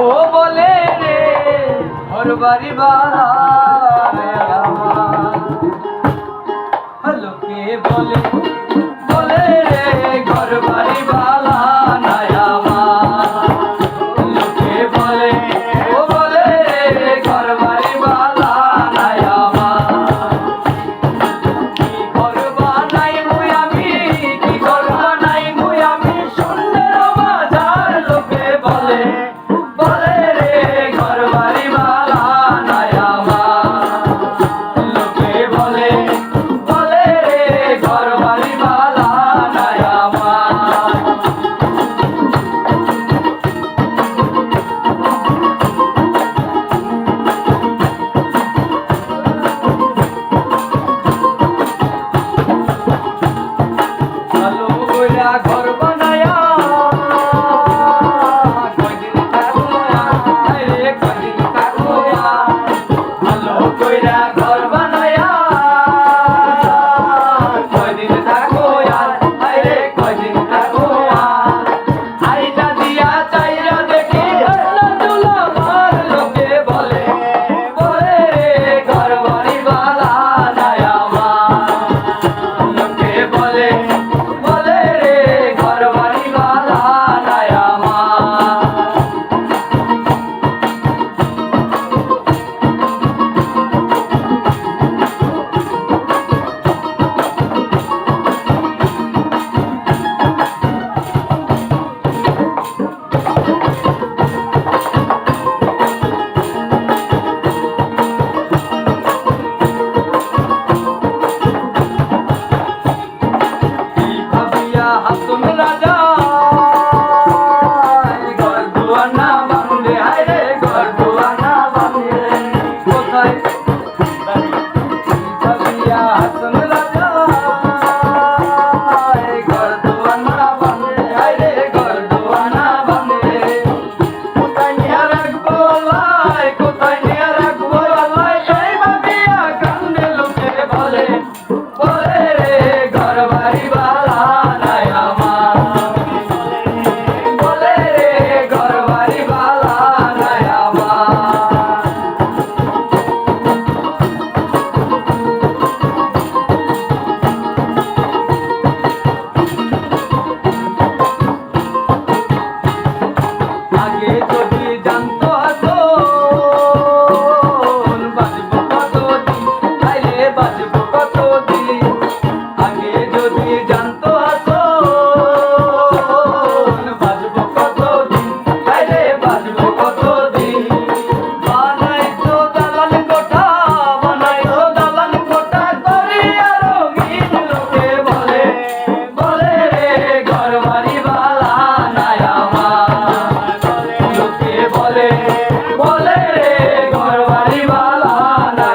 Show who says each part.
Speaker 1: ও বলে রে ঘর বাড়ি বাড়া Obrigada. la